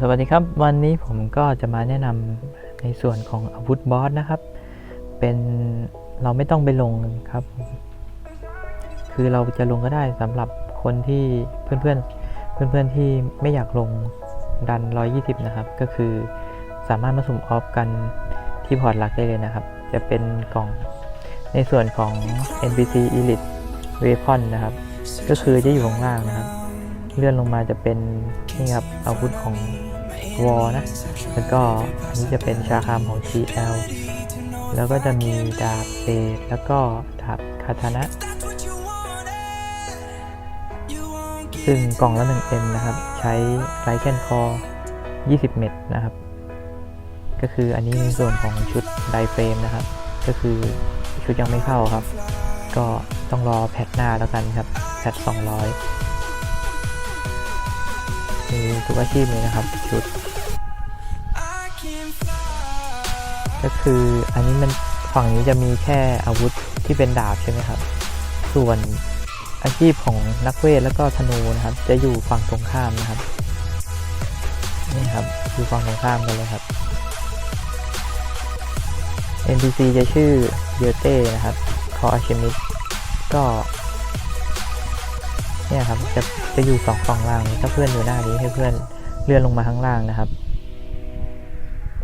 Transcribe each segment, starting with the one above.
สวัสดีครับ วันนี้ผมก็จะมาแนะนำในส่วนของอาวุธบอสนะครับ เป็นเราไม่ต้องไปลงครับ คือเราจะลงก็ได้สำหรับคนที่เพื่อนเพื่อนเพื่อนเพื่อนๆที่ไม่อยากลงดัน 120 นะครับ ก็คือสามารถมาสุ่มออฟกันที่พอร์ตหลักได้เลยนะครับ จะเป็นกล่องในส่วนของ NPC Elite Weapon นะครับ ก็คือจะอยู่ข้างล่างนะครับ เลื่อนลงมาจะเป็นนี่ครับอาวุธของวอนะ แล้วก็อันนี้จะเป็นชาคามของ TL แล้วก็จะมีดาบเบสแล้วก็ดาบคาทานะ ซึ่งกล่องละ 1M นะครับ ใช้ไรเคนคอ 20 เม็ดนะครับ ก็คืออันนี้ในส่วนของชุดไดเฟรมนะครับ ก็คือชุดยังไม่เข้าครับ ก็ต้องรอแพทหน้าแล้วกันครับ แพท 200 มีทุกอาชีพเลยนะครับ ชุด ก็คืออันนี้มันฝั่งนี้จะมีแค่อาวุธที่เป็นดาบใช่ไหมครับ ส่วนอาชีพของนักเวทแล้วก็ธนูนะครับ จะอยู่ฝั่งตรงข้ามนะครับนี่ครับอยู่ฝั่งตรงข้ามกันเลยครับ NPC จะชื่อเยเต้นะครับ คออาชิมิก็ เนี่ยครับจะจะอยู่สองฝั่งล่างถ้าเพื่อนอยู่หน้านี้ให้เพื่อนเลื่อนลงมาข้างล่างนะครับ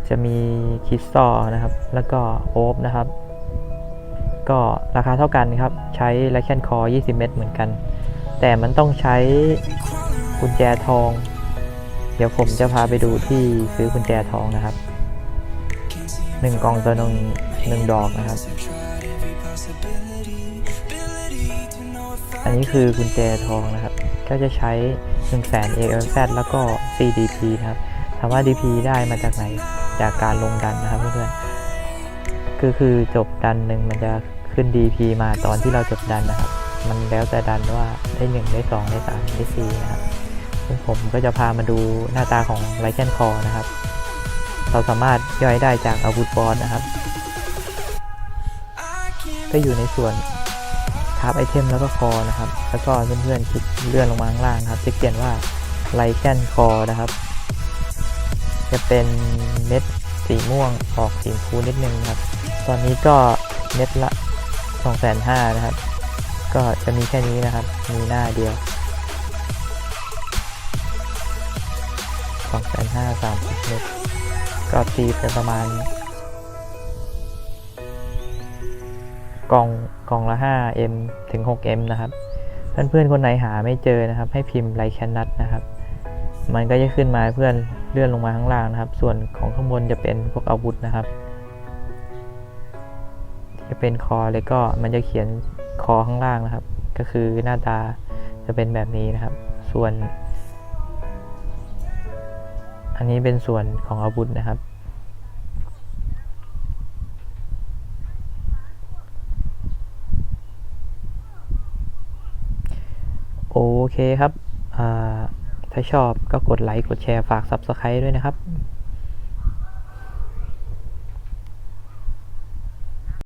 จะมีคิสซอนะครับ แล้วก็โอฟนะครับ ก็ราคาเท่ากันครับ ใช้ไลแคนคอ 20 เม็ดเหมือนกัน แต่มันต้องใช้กุญแจทอง เดี๋ยวผมจะพาไปดูที่ซื้อกุญแจทองนะครับหนึ่งกล่องตัวหนึ่งหนึ่งดอกนะครับ อันนี้คือกุญแจทองนะครับ ก็จะใช้ 1 0 0 0 0แสน ALZ แล้วก็ CDP นะครับ ถามว่า DP ได้มาจากไหน จากการลงดันนะครับเพื่อนๆคือคือจบดันหนึ่งมันจะขึ้น DP มาตอนที่เราจบดันนะครับ มันแล้วแต่ดันว่าได้ 1 ได้ 2 ได้ 3 ได้ 4 นะครับซึ่งผมก็จะพามาดูหน้าตาของไลเคนคอนะครับ เราสามารถย่อยได้จากอาวุธบอสนะครับ ก็อยู่ในส่วน ราฟไอเทมแล้วก็คอนะครับ แล้วก็เพื่อนๆคลิกเลื่อนลงมาข้างล่างครับ จะเขียนว่าไลแคนคอนะครับ จะเป็นเม็ดสีม่วงออกสีชมพูนิดนึงครับ ตอนนี้ก็เม็ดละ2 5 0 0 0นะครับ ก็จะมีแค่นี้นะครับ มีหน้าเดียว2 5 0 0 0 30เม็ดก็ตีไปประมาณ กล่องกล่องละ 5M ถึง 6M นะครับ เพื่อนๆคนไหนหาไม่เจอนะครับ ให้พิมพ์ไลแคนนัทนะครับ มันก็จะขึ้นมาเพื่อนเลื่อนลงมาข้างล่างนะครับ ส่วนของข้างบนจะเป็นพวกอาวุธนะครับ จะเป็นคอแล้วก็มันจะเขียนคอข้างล่างนะครับ ก็คือหน้าตาจะเป็นแบบนี้นะครับ ส่วน อันนี้เป็นส่วนของอาวุธนะครับ โอเคครับ ถ้าชอบก็กดไลค์ กดแชร์ ฝาก Subscribe ด้วยนะครับ